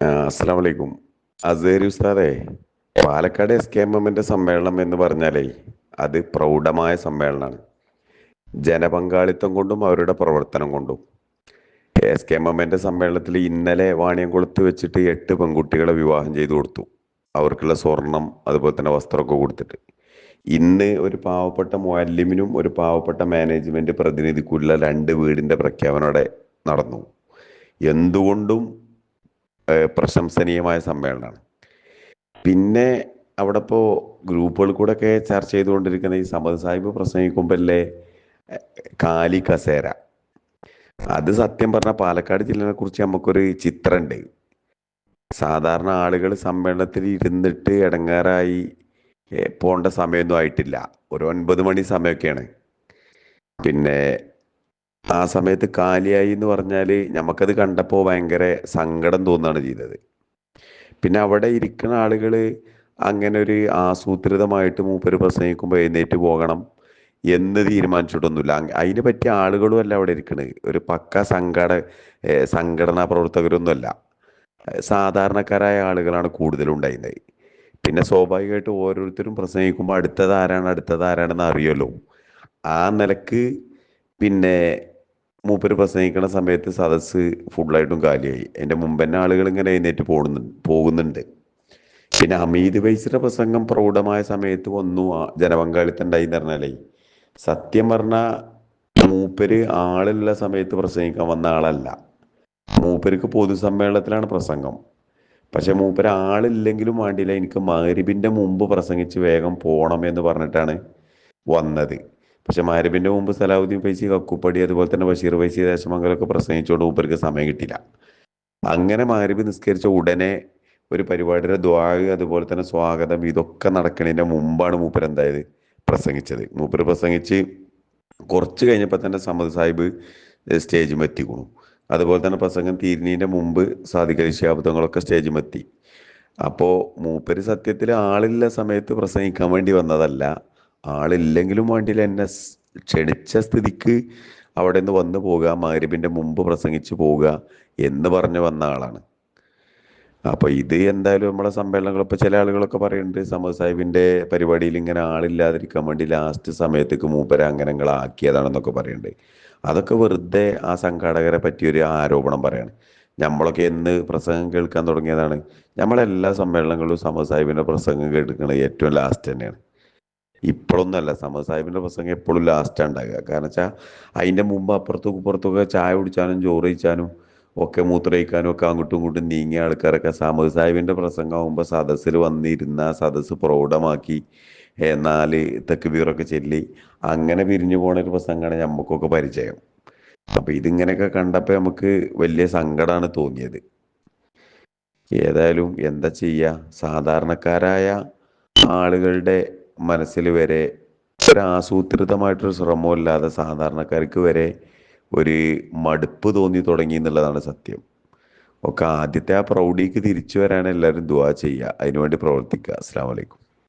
അസ്സാം വലൈക്കും അസേരി ഉസ്താദേ പാലക്കാട് എസ് കെ എം എമ്മിന്റെ സമ്മേളനം എന്ന് പറഞ്ഞാലേ അത് പ്രൗഢമായ സമ്മേളനമാണ് ജനപങ്കാളിത്തം കൊണ്ടും അവരുടെ പ്രവർത്തനം കൊണ്ടും. എസ് കെ എം എമ്മിന്റെ സമ്മേളനത്തിൽ ഇന്നലെ വാണിയം വാണിയംകുളത്ത് വെച്ചിട്ട് എട്ട് പെൺകുട്ടികളെ വിവാഹം ചെയ്തു കൊടുത്തു. അവർക്കുള്ള സ്വർണം അതുപോലെ തന്നെ വസ്ത്രമൊക്കെ കൊടുത്തിട്ട്. ഇന്ന് ഒരു പാവപ്പെട്ട മുല്ലിമിനും ഒരു പാവപ്പെട്ട മാനേജ്മെന്റ് പ്രതിനിധിക്കുള്ള രണ്ട് വീടിന്റെ പ്രഖ്യാപനം നടന്നു. എന്തുകൊണ്ടും പ്രശംസനീയമായ സമ്മേളനമാണ്. പിന്നെ അവിടെ ഇപ്പോൾ ഗ്രൂപ്പുകൾ കൂടെ ഒക്കെ ചർച്ച ചെയ്തുകൊണ്ടിരിക്കുന്ന ഈ സമദ് സാഹിബ് പ്രസംഗിക്കുമ്പോഴല്ലേ കാലി കസേര. അത് സത്യം പറഞ്ഞാൽ പാലക്കാട് ജില്ലയെ കുറിച്ച് നമുക്കൊരു ചിത്രമുണ്ട് സാധാരണ ആളുകൾ സമ്മേളനത്തിൽ ഇരുന്നിട്ട് ഇടങ്ങാറായി പോകേണ്ട സമയമൊന്നും ആയിട്ടില്ല. ഒരു ഒൻപത് മണി സമയമൊക്കെയാണ് പിന്നെ ആ സമയത്ത് കാലിയായി എന്ന് പറഞ്ഞാൽ നമുക്കത് കണ്ടപ്പോൾ ഭയങ്കര സങ്കടം തോന്നുകയാണ് ചെയ്തത്. പിന്നെ അവിടെ ഇരിക്കുന്ന ആളുകൾ അങ്ങനെ ഒരു ആസൂത്രിതമായിട്ട് മൂപ്പര് പ്രസംഗിക്കുമ്പോൾ എഴുന്നേറ്റ് പോകണം എന്ന് തീരുമാനിച്ചിട്ടൊന്നുമില്ല. അതിന് പറ്റിയ ആളുകളും അല്ല അവിടെ ഇരിക്കുന്നത് ഒരു പക്ക സംഘട സംഘടനാ പ്രവർത്തകരൊന്നുമല്ല. സാധാരണക്കാരായ ആളുകളാണ് കൂടുതലും ഉണ്ടായിരുന്നത്. പിന്നെ സ്വാഭാവികമായിട്ട് ഓരോരുത്തരും പ്രസംഗിക്കുമ്പോൾ അടുത്തതാരാണ് ആരാണ് അടുത്തത് അറിയുമല്ലോ. ആ നിലയ്ക്ക് പിന്നെ മൂപ്പര് പ്രസംഗിക്കുന്ന സമയത്ത് സദസ്സ് ഫുള്ളായിട്ടും കാലിയായി. അതിന്റെ മുമ്പ് തന്നെ ആളുകൾ ഇങ്ങനെ എഴുന്നേറ്റ് പോകുന്നുണ്ട് പോകുന്നുണ്ട്. പിന്നെ ഹമീദ് ബൈസിയുടെ പ്രസംഗം പ്രൗഢമായ സമയത്ത് വന്നു ആ ജനപങ്കാളിത്തം ഉണ്ടായി എന്ന് പറഞ്ഞാലേ. സത്യം പറഞ്ഞാൽ മൂപ്പര് ആളുള്ള സമയത്ത് പ്രസംഗിക്കാൻ വന്ന ആളല്ല. മൂപ്പർക്ക് പൊതുസമ്മേളനത്തിലാണ് പ്രസംഗം. പക്ഷെ മൂപ്പര് ആളില്ലെങ്കിലും വേണ്ടിയില്ല എനിക്ക് മകരിബിന്റെ മുമ്പ് പ്രസംഗിച്ച് വേഗം പോകണം എന്ന് പറഞ്ഞിട്ടാണ് വന്നത്. പക്ഷെ മഹരിബിന്റെ മുമ്പ് സലാഹുദ്ദീൻ ഫൈസി കക്കുപ്പടി അതുപോലെ തന്നെ ബഷീർ ഫൈസി ദേശമംഗലൊക്കെ പ്രസംഗിച്ചുകൊണ്ട് മൂപ്പർക്ക് സമയം കിട്ടില്ല അങ്ങനെ മഹരിബ് നിസ്കരിച്ച ഉടനെ ഒരു പരിപാടിയുടെ ദ്വാഗ് അതുപോലെ തന്നെ സ്വാഗതം ഇതൊക്കെ നടക്കണതിന്റെ മുമ്പാണ് മൂപ്പർ എന്തായത്? പ്രസംഗിച്ചത്. മൂപ്പർ പ്രസംഗിച്ച് കുറച്ച് കഴിഞ്ഞപ്പോൾ തന്നെ സമദ് സാഹിബ് സ്റ്റേജിൽ എത്തിക്കണു അതുപോലെ തന്നെ പ്രസംഗം തീരുന്നതിന്റെ മുമ്പ് സാധിക്കലി ശാബ്ദങ്ങളൊക്കെ സ്റ്റേജിൽ എത്തി അപ്പോൾ മൂപ്പര് സത്യത്തിൽ ആളില്ല സമയത്ത് പ്രസംഗിക്കാൻ വേണ്ടി വന്നതല്ല. ആളില്ലെങ്കിലും വേണ്ടിയില്ല. എന്നെ ക്ഷണിച്ച സ്ഥിതിക്ക് അവിടെ നിന്ന് വന്നു പോകുക മാരിബിന്റെ മുമ്പ് പ്രസംഗിച്ച് പോവുക എന്ന് പറഞ്ഞു വന്ന ആളാണ്. അപ്പോൾ ഇത് എന്തായാലും നമ്മളെ സമ്മേളനങ്ങൾ ഇപ്പൊ ചില ആളുകളൊക്കെ പറയുന്നുണ്ട് സമദ് സാഹിബിന്റെ പരിപാടിയിൽ ഇങ്ങനെ ആളില്ലാതിരിക്കാൻ വേണ്ടി ലാസ്റ്റ് സമയത്തേക്ക് മൂപ്പര അങ്ങനങ്ങളാക്കിയതാണെന്നൊക്കെ പറയുന്നുണ്ട് അതൊക്കെ വെറുതെ ആ സംഘാടകരെ പറ്റിയൊരു ആരോപണം പറയാണ്. നമ്മളൊക്കെ എന്ന് പ്രസംഗം കേൾക്കാൻ തുടങ്ങിയതാണ്. നമ്മളെല്ലാ സമ്മേളനങ്ങളിലും സമദ് സാഹിബിന്റെ പ്രസംഗം കേൾക്കുന്നത് ഏറ്റവും ലാസ്റ്റ് തന്നെയാണ്. ഇപ്പോഴൊന്നല്ല. സമദ് സാഹിബിന്റെ പ്രസംഗം എപ്പോഴും ലാസ്റ്റ് ഉണ്ടാകുക കാരണം വെച്ചാൽ അതിന്റെ മുമ്പ് അപ്പുറത്തും ഇപ്പുറത്തൊക്കെ ചായ കുടിച്ചാനും ചോറ് കഴിച്ചാനും ഒക്കെ മൂത്രയിക്കാനും ഒക്കെ അങ്ങോട്ടും ഇങ്ങോട്ടും നീങ്ങിയ ആൾക്കാരൊക്കെ സമദ് സാഹിബിന്റെ പ്രസംഗമാകുമ്പോൾ സദസ്സിൽ വന്നിരുന്ന സദസ്സ് പ്രൗഢമാക്കി നാല് തെക്കുബീറൊക്കെ ചൊല്ലി അങ്ങനെ പിരിഞ്ഞു പോണ ഒരു പ്രസംഗമാണ് നമുക്കൊക്കെ പരിചയം. അപ്പൊ ഇതിങ്ങനെയൊക്കെ കണ്ടപ്പോൾ നമുക്ക് വലിയ സങ്കടമാണ് തോന്നിയത്. ഏതായാലും എന്താ ചെയ്യുക സാധാരണക്കാരായ ആളുകളുടെ മനസ്സിൽ വരെ ഒരു ആസൂത്രിതമായിട്ടൊരു ശ്രമമില്ലാതെ സാധാരണക്കാർക്ക് വരെ ഒരു മടുപ്പ് തോന്നി തുടങ്ങി എന്നുള്ളതാണ് സത്യം. ഒക്കെ ആദ്യത്തെ ആ പ്രൗഢിക്ക് തിരിച്ചു വരാൻ എല്ലാവരും ദുവാ ചെയ്യുക. അതിനുവേണ്ടി പ്രവർത്തിക്കുക. അസ്സാം വലൈക്കും